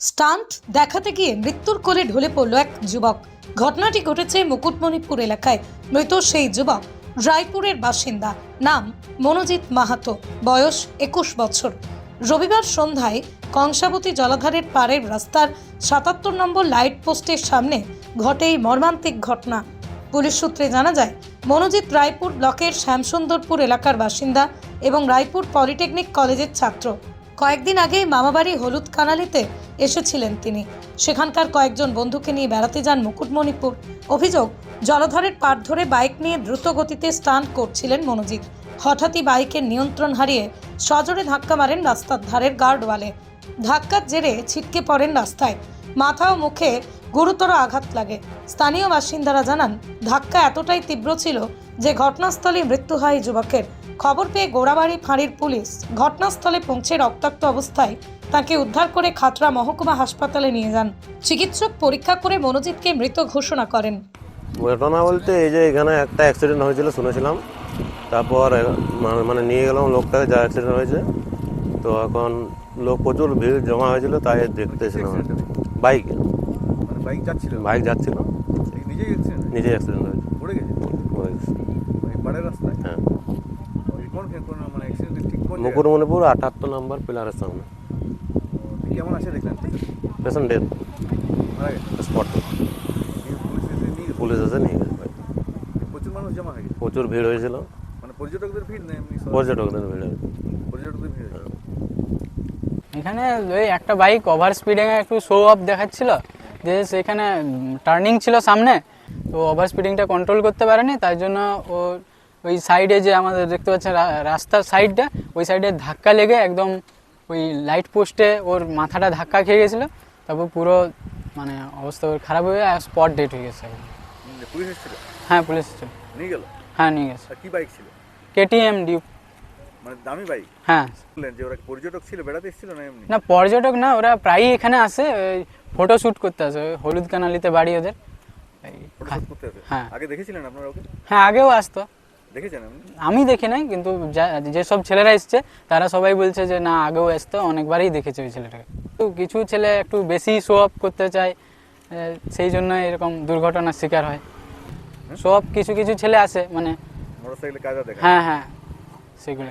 Stunt দেখাতে গিয়ে মৃত্যুর কোলে ঢলে পড়ল এক যুবক। ঘটনাটি ঘটেছে মুকুটমণিপুর এলাকায়। মৃত সেই যুবক রায়পুরের বাসিন্দা। নাম মনোজিৎ মাহাতো। বয়স একুশ বছর। রবিবার সন্ধ্যায় কংসাবতী জলাধারের পাড়ের রাস্তার সাতাত্তর নম্বর লাইট পোস্টের সামনে ঘটে এই মর্মান্তিক ঘটনা। পুলিশ সূত্রে জানা যায়, মনোজিৎ রায়পুর ব্লকের শ্যামসুন্দরপুর এলাকার বাসিন্দা এবং রায়পুর পলিটেকনিক কলেজের ছাত্র। কয়েকদিন আগেই মামাবাড়ি হলুদ কানালিতে এসেছিলেন তিনি। সেখানকার কয়েকজন বন্ধুকে নিয়ে বেড়াতে যান মুকুটমণিপুর। অভিযোগ, জলধরের পাড় ধরে বাইক নিয়ে দ্রুত গতিতে স্টান্ট করছিলেন মনোজিৎ। হঠাৎই বাইকের নিয়ন্ত্রণ হারিয়ে সজোরে ধাক্কা মারেন রাস্তার ধারের গার্ডওয়ালে। ধাক্কার জেরে ছিটকে পড়েন রাস্তায়। মাথা ও মুখে গুরুতর আঘাত লাগে। স্থানীয় বাসিন্দারা জানান ধাক্কা এতটাই তীব্র ছিল যে ঘটনাস্থলে মৃত্যু হয় যুবকের। খবর পেয়ে গোড়াবাড়ি ফাঁড়ির পুলিশ ঘটনাস্থলে পৌঁছে রক্তাক্ত অবস্থায় তাকে উদ্ধার করে খাতড়া মহকুমা হাসপাতালে নিয়ে যান। চিকিৎসক পরীক্ষা করে মনোজিৎকে মৃত ঘোষণা করেন। ঘটনা বলতে এই যে এখানে একটা অ্যাক্সিডেন্ট হয়েছিল শুনেছিলাম। তারপর মানে নিয়ে গেলাম লোকটাকে যা অ্যাক্সিডেন্ট হয়েছে। তো এখন লোক প্রচুর ভিড় জমা হয়েছিল তাই দেখতেছিলাম বাইক। বাইক যাচ্ছিল? বাইক যাচ্ছিল। এই নিজেই অ্যাক্সিডেন্ট নিজে অ্যাক্সিডেন্ট হয়েছে। পড়ে গেছে? পড়ে গেছে। পাড়ের রাস্তায়? হ্যাঁ। ওই কোন কোন মানে অ্যাক্সিডেন্ট ঠিক কোন জায়গায়? মুকুটমণিপুর আটাত্তর নম্বর পিলারের সামনে। ও, কেমন আছে দেখলেন পেশেন্ট ডেথ স্পট। পুলিশ এসে নিয়ে গেছে। প্রচুর মানুষ জমা হয়ে গেছে? প্রচুর ভিড় হয়েছিল। মানে পর্যটকদের ভিড় নেই এমনি পর্যটকদের ভিড় পর্যটকদের ভিড় হয়েছে। এখানে ওই একটা বাইক ওভার স্পিডে একটু শো অফ দেখাচ্ছিল। যে সেখানে টার্নিং ছিল সামনে তো ওভার স্পিডিংটা কন্ট্রোল করতে পারেনি তার জন্য ও ওই সাইডে যে আমাদের দেখতে পাচ্ছেন রাস্তার সাইডটা ওই সাইডে ধাক্কা লেগে একদম ওই লাইট পোস্টে ওর মাথাটা ধাক্কা খেয়ে গেছিল তারপর পুরো মানে অবস্থা ওর খারাপ হয়ে স্পট ডেট হয়ে গেছে। পুলিশ এসেছিল? হ্যাঁ পুলিশ এসেছিল। নিয়ে গেল? হ্যাঁ নিয়ে গেছে। আর কি বাইক ছিল? কেটিএম ডিউক মানে দামি বাইক হ্যাঁ। বললেন যে ওরা পর্যটক ছিল বেড়াতে এসেছিল না এমনি? না পর্যটক না ওরা প্রায়ই এখানে আসে ফটো শ্যুট করতে আসে হলুদ কানালিতে বাড়ি ওদের। করতে হ্যাঁ। আগে দেখেছিলেন আপনারা ওকে? হ্যাঁ আগেও আসতো। দেখেছেন আমি দেখি নাই কিন্তু যেসব ছেলেরা এসছে তারা সবাই বলছে যে না আগেও আসতো অনেকবারই দেখেছে ওই ছেলেটাকে। তো কিছু ছেলে একটু বেশি শো অফ করতে চায় সেই জন্য এরকম দুর্ঘটনার শিকার হয়। অফ কিছু কিছু ছেলে আসে মানে হ্যাঁ হ্যাঁ সেগুলো